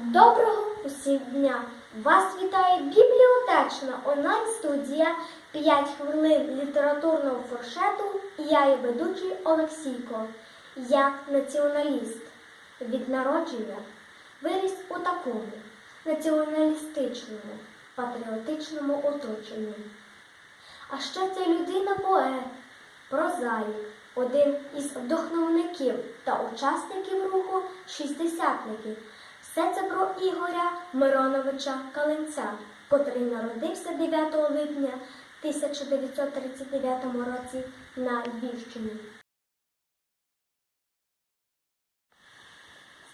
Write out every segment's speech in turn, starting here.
Доброго усім дня! Вас вітає бібліотечна онлайн-студія 5 хвилин літературного фуршету і я її ведучий Олексійко. Я націоналіст. Від народження виріс у такому націоналістичному, патріотичному оточенні. А ще це людина-поет, прозаїк, один із вдохновників та учасників руху шістдесятників. Все це про Ігоря Мироновича Калинця, котрий народився 9 липня 1939 році на Львівщині.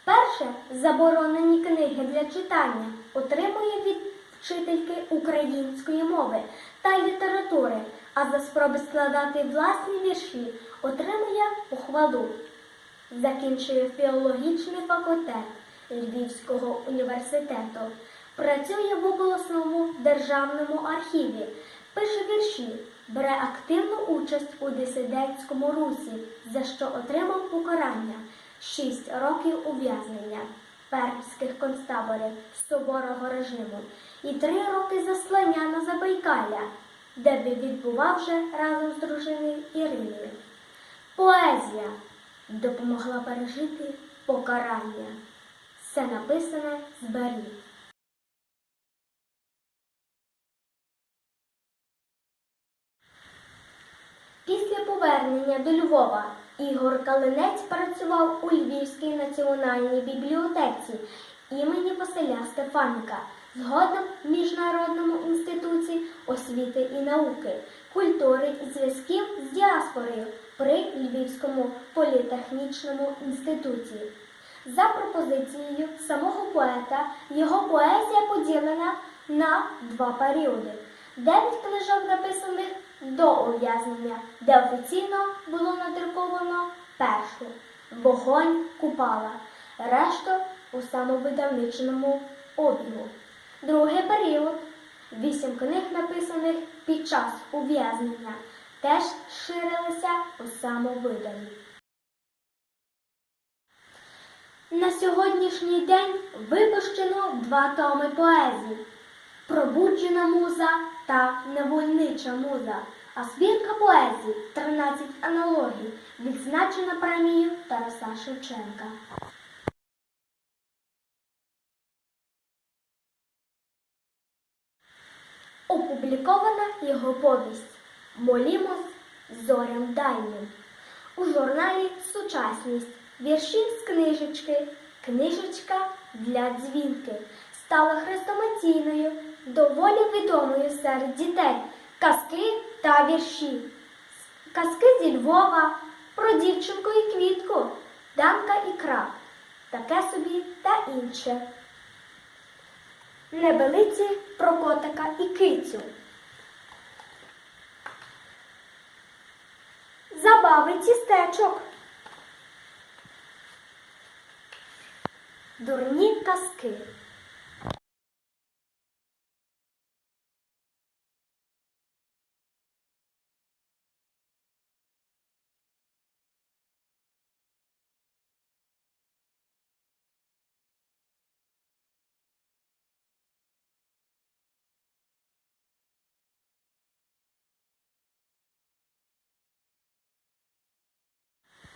Вперше заборонені книги для читання отримує від вчительки української мови та літератури, а за спроби складати власні вірші отримує похвалу. Закінчує філологічний факультет Львівського університету. Працює в обласному державному архіві, пише вірші, бере активну участь у дисидентському русі, за що отримав покарання 6 років ув'язнення пермських концтаборів суворого режиму і 3 роки заслання на Забайкалля, де би відбував вже разом з дружиною Іриною. Поезія допомогла пережити покарання. Все написане з барів. Після повернення до Львова Ігор Калинець працював у Львівській національній бібліотеці імені Василя Стефаника, згодом в Міжнародному інституті освіти і науки, культури і зв'язків з діаспорою при Львівському політехнічному інституті. За пропозицією самого поета, його поезія поділена на два періоди. Дев'ять книжок написаних до ув'язнення, де офіційно було надруковано першу Вогонь Купала, решту у самовидавничному обігу. Другий період вісім книг, написаних під час ув'язнення, теж ширилися у самовиданні. На сьогоднішній день випущено два томи поезії. Пробуджена муза та Невольнича муза, а збірка поезії 13 аналогій відзначена премією Тараса Шевченка. Опублікована його повість Молімось зорям дальнім у журналі Сучасність вірші з книжечки Книжечка для дзвінки стала хрестоматійною, доволі відомою серед дітей казки та вірші. Казки зі Львова про дівчинку і квітку, Данка і краб, таке собі та інше. Небелиці про котика і кицю. Забави тістечок. Дурні казки.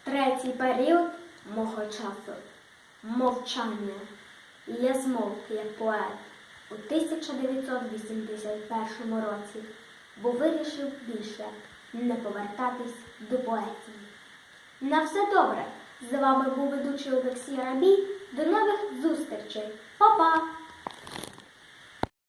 Третій період мого часу мовчання. Я змовк як поет у 1981 році, бо вирішив більше не повертатись до поезії. На все добре. З вами був ведучий Олексій Рабій. До нових зустрічей. Па-па!